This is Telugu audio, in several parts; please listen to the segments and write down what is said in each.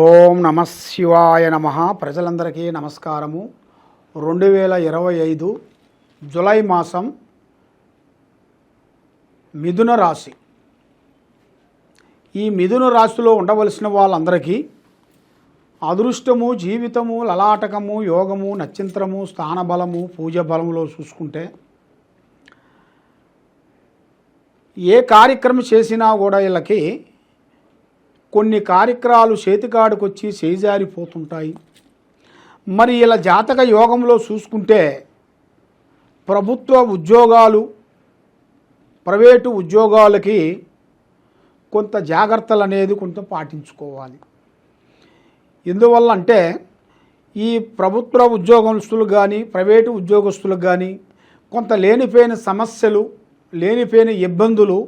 ఓం నమ శివాయ నమ. ప్రజలందరికీ నమస్కారము. రెండు వేల ఇరవై ఐదు జులై మాసం మిథున రాశి. ఈ మిథున రాశిలో ఉండవలసిన వాళ్ళందరికీ అదృష్టము జీవితము లలాటకము యోగము నక్షత్రము స్థానబలము పూజ బలములో చూసుకుంటే ఏ కార్యక్రమం చేసినా కూడా వీళ్ళకి కొన్ని కార్యక్రమాలు చేతికాడుకొచ్చి చేజారిపోతుంటాయి. మరి ఇలా జాతక యోగంలో చూసుకుంటే ప్రభుత్వ ఉద్యోగాలు ప్రైవేటు ఉద్యోగాలకి కొంత జాగ్రత్తలు అనేది కొంత పాటించుకోవాలి. ఎందువల్ల అంటే ఈ ప్రభుత్వ ఉద్యోగస్తులు కానీ ప్రైవేటు ఉద్యోగస్తులకు కానీ కొంత లేనిపోయిన సమస్యలు లేనిపోయిన ఇబ్బందులు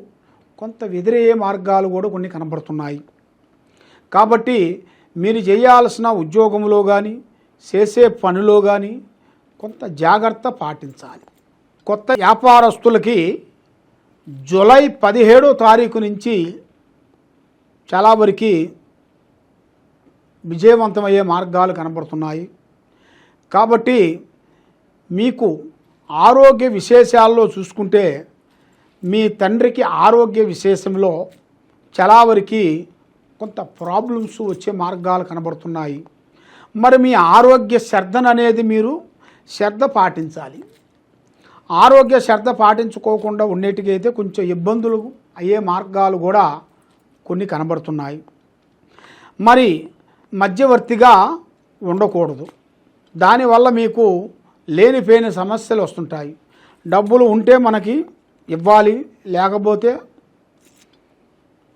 కొంత వ్యతిరేయ మార్గాలు కూడా కొన్ని కనబడుతున్నాయి. కాబట్టి మీరు చేయాల్సిన ఉద్యోగంలో కానీ చేసే పనిలో కానీ కొంత జాగ్రత్త పాటించాలి. కొత్త వ్యాపారస్తులకి జూలై పదిహేడో తారీఖు నుంచి చాలా వరకు విజయవంతమయ్యే మార్గాలు కనబడుతున్నాయి. కాబట్టి మీకు ఆరోగ్య విశేషాల్లో చూసుకుంటే మీ తండ్రికి ఆరోగ్య విశేషంలో చాలా వరకు కొంత ప్రాబ్లమ్స్ వచ్చే మార్గాలు కనబడుతున్నాయి. మరి మీ ఆరోగ్య శ్రద్ధను అనేది మీరు శ్రద్ధ పాటించాలి. ఆరోగ్య శ్రద్ధ పాటించుకోకుండా ఉండేటికైతే కొంచెం ఇబ్బందులు అయ్యే మార్గాలు కూడా కొన్ని కనబడుతున్నాయి. మరి మధ్యవర్తిగా ఉండకూడదు. దానివల్ల మీకు లేనిపోయిన సమస్యలు వస్తుంటాయి. డబ్బులు ఉంటే మనకి ఇవ్వాలి లేకపోతే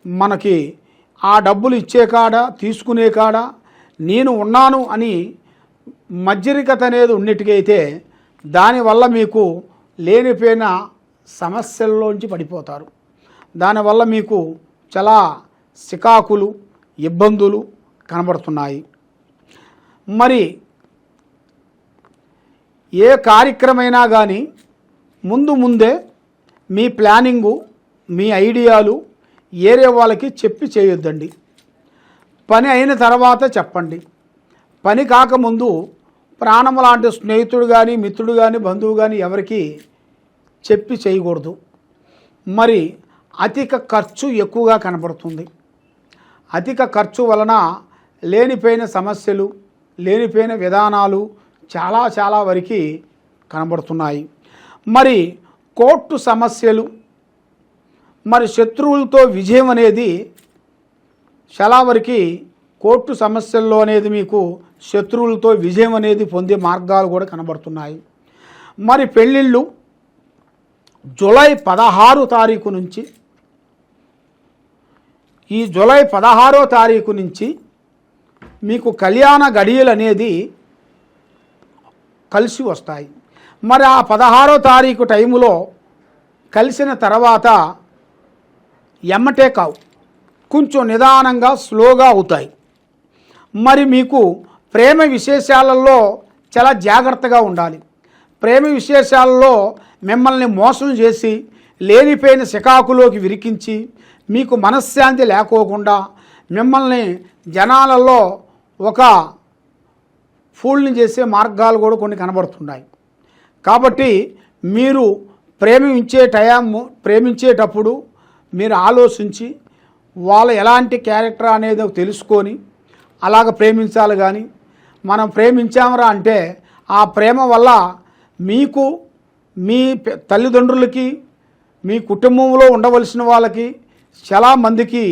మనకి ఆ డబ్బులు ఇచ్చే కాడ తీసుకునే కాడ నేను ఉన్నాను అని మజ్జరికత అనేది ఉన్నట్టుకైతే దానివల్ల మీకు లేనిపోయిన సమస్యల్లోంచి పడిపోతారు. దానివల్ల మీకు చాలా సికాకులు ఇబ్బందులు కనబడుతున్నాయి. మరి ఏ కార్యక్రమైనా కానీ ముందు ముందే మీ ప్లానింగు మీ ఐడియాలు ఏరే వాళ్ళకి చెప్పి చేయొద్దండి. పని అయిన తర్వాత చెప్పండి. పని కాకముందు ప్రాణం లాంటి స్నేహితుడు కానీ మిత్రుడు కానీ బంధువు కానీ ఎవరికి చెప్పి చేయకూడదు. మరి అధిక ఖర్చు ఎక్కువగా కనబడుతుంది. అధిక ఖర్చు వలన లేనిపోయిన సమస్యలు లేనిపోయిన విధానాలు చాలా చాలా వరకు కనబడుతున్నాయి. మరి కోర్టు సమస్యలు మరి శత్రువులతో విజయం అనేది చాలా వరకు కోర్టు సమస్యల్లో అనేది మీకు శత్రువులతో విజయం అనేది పొందే మార్గాలు కూడా కనబడుతున్నాయి. మరి పెళ్ళిళ్ళు జూలై పదహారు తారీఖు నుంచి ఈ జూలై పదహారో తారీఖు నుంచి మీకు కళ్యాణ గడియలు అనేది కలిసి వస్తాయి. మరి ఆ పదహారో తారీఖు టైములో కలిసిన తర్వాత ఎమ్మటే కావు. కొంచెం నిదానంగా స్లోగా అవుతాయి. మరి మీకు ప్రేమ విశేషాలలో చాలా జాగ్రత్తగా ఉండాలి. ప్రేమ విశేషాలలో మిమ్మల్ని మోసం చేసి లేనిపోయిన శికాకులోకి విరికించి మీకు మనశ్శాంతి లేకోకుండా మిమ్మల్ని జనాలలో ఒక ఫూల్ని చేసే మార్గాలు కూడా కొన్ని కనబడుతున్నాయి. కాబట్టి మీరు ప్రేమించే టైం ప్రేమించేటప్పుడు మీరు ఆలోచించి వాళ్ళ ఎలాంటి క్యారెక్టర్ అనేది తెలుసుకొని అలాగ ప్రేమించాలి కానీ మనం ప్రేమించామరా అంటే ఆ ప్రేమ వల్ల మీకు మీ తల్లిదండ్రులకి మీ కుటుంబంలో ఉండవలసిన వాళ్ళకి చాలా మందికి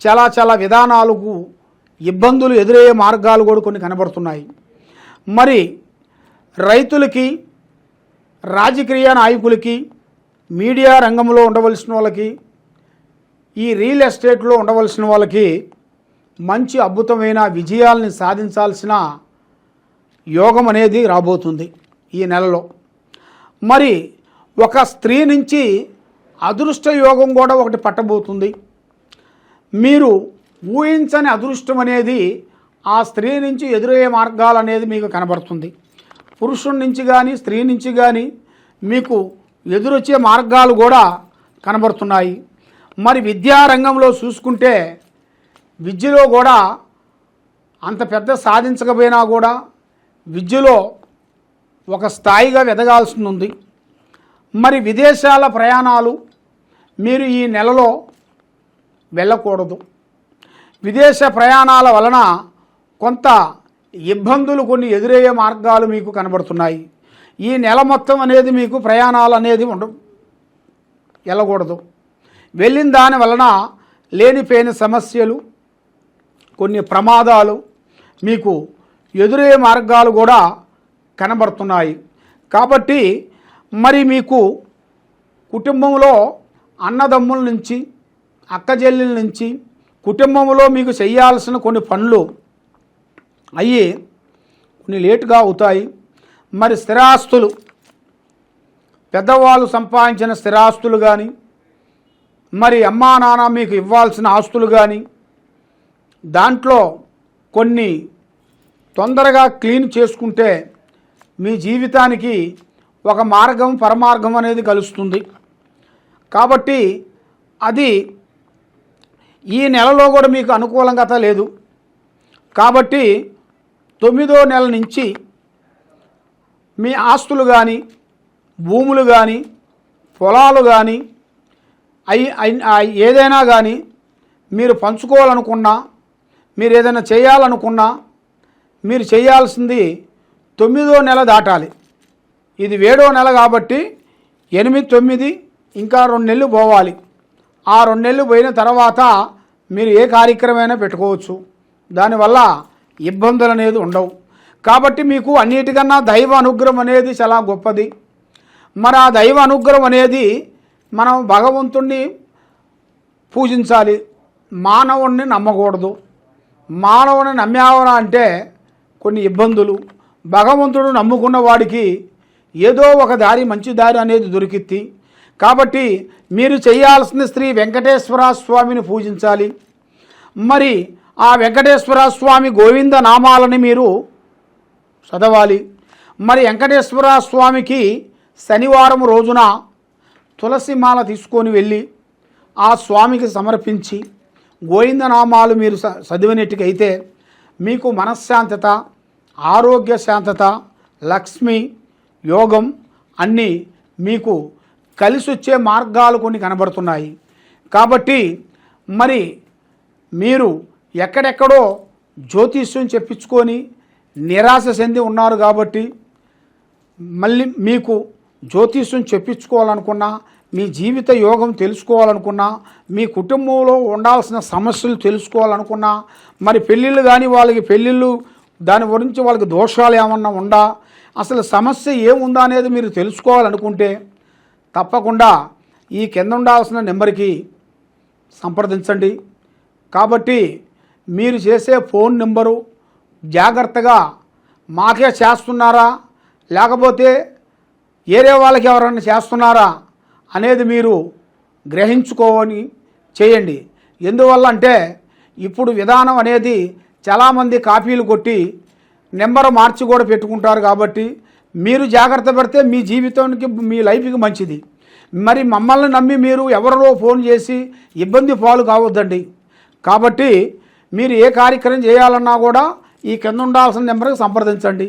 చాలా చాలా విధానాలకు ఇబ్బందులు ఎదురయ్యే మార్గాలు కూడా కొన్ని కనబడుతున్నాయి. మరి రైతులకి రాజకీయ నాయకులకి మీడియా రంగంలో ఉండవలసిన వాళ్ళకి ఈ రియల్ ఎస్టేట్లో ఉండవలసిన వాళ్ళకి మంచి అద్భుతమైన విజయాల్ని సాధించాల్సిన యోగం అనేది రాబోతుంది ఈ నెలలో. మరి ఒక స్త్రీ నుంచి అదృష్ట యోగం కూడా ఒకటి పట్టబోతుంది. మీరు ఊహించని అదృష్టం అనేది ఆ స్త్రీ నుంచి ఎదురయ్యే మార్గాలు అనేది మీకు కనబడుతుంది. పురుషుడి నుంచి కానీ స్త్రీ నుంచి కానీ మీకు ఎదురొచ్చే మార్గాలు కూడా కనబడుతున్నాయి. మరి విద్యారంగంలో చూసుకుంటే విద్యలో కూడా అంత పెద్ద సాధించకపోయినా కూడా విద్యలో ఒక స్థాయిగా ఎదగాల్సి ఉంది మరి విదేశాల ప్రయాణాలు మీరు ఈ నెలలో వెళ్ళకూడదు. విదేశ ప్రయాణాల వలన కొంత ఇబ్బందులు కొన్ని ఎదురయ్యే మార్గాలు మీకు కనబడుతున్నాయి. ఈ నెల మొత్తం అనేది మీకు ప్రయాణాలు అనేది ఉండ వెళ్ళకూడదు. వెళ్ళిన దాని వలన లేనిపోయిన సమస్యలు కొన్ని ప్రమాదాలు మీకు ఎదురయ్యే మార్గాలు కూడా కనబడుతున్నాయి. కాబట్టి మరి మీకు కుటుంబంలో అన్నదమ్ముల నుంచి అక్కజెల్లెల నుంచి కుటుంబంలో మీకు చేయాల్సిన కొన్ని పనులు అయ్యి కొన్ని లేటుగా అవుతాయి. మరి స్థిరాస్తులు పెద్దవాళ్ళు సంపాదించిన స్థిరాస్తులు కానీ మరి అమ్మా నాన్న మీకు ఇవ్వాల్సిన ఆస్తులు కానీ దాంట్లో కొన్ని తొందరగా క్లీన్ చేసుకుంటే మీ జీవితానికి ఒక మార్గం పరమార్గం అనేది కలుస్తుంది. కాబట్టి అది ఈ నెలలో కూడా మీకు అనుకూలంగా లేదు. కాబట్టి తొమ్మిదో నెల నుంచి మీ ఆస్తులు కానీ భూములు కానీ పొలాలు కానీ అయి ఏదైనా కానీ మీరు పంచుకోవాలనుకున్నా మీరు ఏదైనా చేయాలనుకున్నా మీరు చేయాల్సింది తొమ్మిదో నెల దాటాలి. ఇది ఏడో నెల కాబట్టి ఎనిమిది తొమ్మిది ఇంకా రెండు నెలలు పోవాలి. ఆ రెండు నెలలు పోయిన తర్వాత మీరు ఏ కార్యక్రమైనా పెట్టుకోవచ్చు. దానివల్ల ఇబ్బందులు అనేది ఉండవు. కాబట్టి మీకు అన్నిటికన్నా దైవ అనుగ్రహం అనేది చాలా గొప్పది. మరి ఆ దైవ అనుగ్రహం అనేది మనం భగవంతుణ్ణి పూజించాలి. మానవుణ్ణి నమ్మకూడదు. మానవుని నమ్మావరా అంటే కొన్ని ఇబ్బందులు. భగవంతుడు నమ్ముకున్న వాడికి ఏదో ఒక దారి మంచి దారి అనేది దొరికిద్ది. కాబట్టి మీరు చేయాల్సిన శ్రీ వెంకటేశ్వర స్వామిని పూజించాలి. మరి ఆ వెంకటేశ్వర స్వామి గోవింద నామాలని మీరు చదవాలి. మరి వెంకటేశ్వర స్వామికి శనివారం రోజున తులసి మాల తీసుకొని వెళ్ళి ఆ స్వామికి సమర్పించి గోవిందనామాలు మీరు చ- చదివినట్టుకైతే మీకు మనశ్శాంతత ఆరోగ్య శాంతత లక్ష్మి యోగం అన్నీ మీకు కలిసి వచ్చే మార్గాలు కొన్ని కనబడుతున్నాయి. కాబట్టి మరి మీరు ఎక్కడెక్కడో జ్యోతిష్యం చెప్పించుకొని నిరాశ చెంది ఉన్నారు కాబట్టి మళ్ళీ మీకు జ్యోతిష్యం చెప్పించుకోవాలనుకున్నా మీ జీవిత యోగం తెలుసుకోవాలనుకున్నా మీ కుటుంబంలో ఉండాల్సిన సమస్యలు తెలుసుకోవాలనుకున్నా మరి పెళ్ళిళ్ళు కానీ వాళ్ళకి పెళ్ళిళ్ళు దాని గురించి వాళ్ళకి దోషాలు ఏమన్నా ఉందా అసలు సమస్య ఏముందా అనేది మీరు తెలుసుకోవాలనుకుంటే తప్పకుండా ఈ కింద ఉండాల్సిన నెంబర్కి సంప్రదించండి. కాబట్టి మీరు చేసే ఫోన్ నెంబరు జాగ్రత్తగా మాకే చేస్తున్నారా? లేకపోతే ఏరే వాళ్ళకి ఎవరైనా చేస్తున్నారా అనేది మీరు గ్రహించుకోని చేయండి. ఎందువల్ల అంటే ఇప్పుడు విధానం అనేది చాలామంది కాపీలు కొట్టి నెంబర్ మార్చి కూడా పెట్టుకుంటారు కాబట్టి మీరు జాగ్రత్త పడితే మీ జీవితానికి మీ లైఫ్కి మంచిది. మరి మమ్మల్ని నమ్మి మీరు ఎవరిలో ఫోన్ చేసి ఇబ్బంది పాలు కావద్దండి. కాబట్టి మీరు ఏ కార్యక్రమం చేయాలన్నా కూడా ఈ కింద ఉండాల్సిన నెంబర్కి సంప్రదించండి.